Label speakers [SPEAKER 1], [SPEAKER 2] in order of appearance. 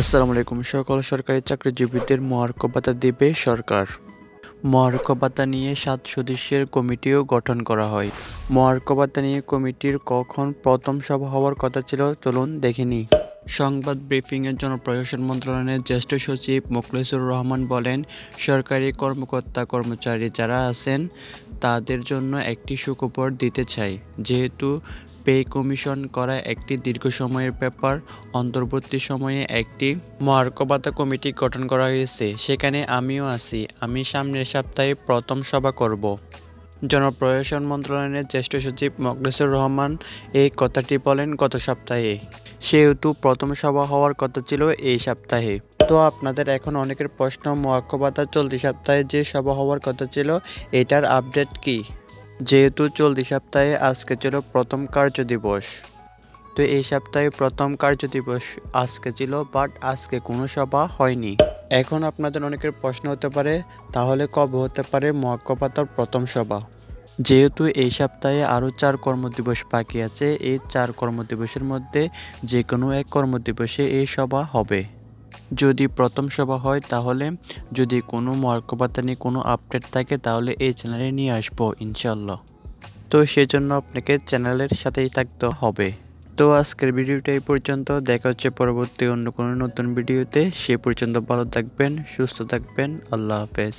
[SPEAKER 1] আসসালামু আলাইকুম। সকল সরকারি চাকরিজীবীদের মহার্ঘ ভাতা দেবে সরকার। মহার্ঘ ভাতা নিয়ে সাত সদস্যের কমিটিও গঠন করা হয়। মহার্ঘ ভাতা নিয়ে কমিটির কখন প্রথম সভা হওয়ার কথা ছিল, চলুন দেখে নিই। সংবাদ ব্রিফিংয়ের জন্য প্রশাসন মন্ত্রণালয়ের জ্যেষ্ঠ সচিব মোখলেসুর রহমান বলেন, সরকারি কর্মকর্তা কর্মচারী যারা আছেন, তাদের জন্য একটি সুখবর দিতে চাই। যেহেতু পে কমিশন করা একটি দীর্ঘ সময়ের ব্যাপার। অন্তর্বর্তী সময়ে একটি মহার্ঘভাতা কমিটি গঠন করা হয়েছে। সেখানে আমিও আছি। আমি সামনের সপ্তাহে প্রথম সভা করব। জনপ্রশাসন মন্ত্রণালয়ের জ্যেষ্ঠ সচিব মকলেসুর রহমান এই কথাটি বলেন গত সপ্তাহে। সেহেতু প্রথম সভা হওয়ার কথা ছিল এই সপ্তাহে। তো আপনাদের এখন অনেকের প্রশ্ন মহার্ঘভাতা চলতি সপ্তাহে যে সভা হওয়ার কথা ছিল, এটার আপডেট কি? যেহেতু চলতি সপ্তাহে আজকে ছিল প্রথম কার্য দিবস। তো এই সপ্তাহে প্রথম কার্য দিবস আজকে ছিল বাট আজকে কোনো সভা হয়নি। এখন আপনাদের অনেকের প্রশ্ন হতে পারে, তাহলে কবে হতে পারে মহাকপাতার প্রথম সভা? যেহেতু এই সপ্তাহে আরও চার কর্মদিবস বাকি আছে, এই চার কর্মদিবসের মধ্যে যে কোনো এক কর্মদিবসে এই সভা হবে। যদি প্রথম সভা হয়, তাহলে যদি কোনো মর্কবার্তা নিয়ে কোনো আপডেট থাকে, তাহলে এই চ্যানেলে নিয়ে আসব ইনশাল্লাহ তো সেজন্য আপনাকে চ্যানেলের সাথেই থাকতে হবে। তো আজকের ভিডিওটা এই পর্যন্ত। দেখা হচ্ছে পরবর্তী অন্য কোনো নতুন ভিডিওতে। সে পর্যন্ত ভালো থাকবেন, সুস্থ থাকবেন। আল্লাহ হাফেজ।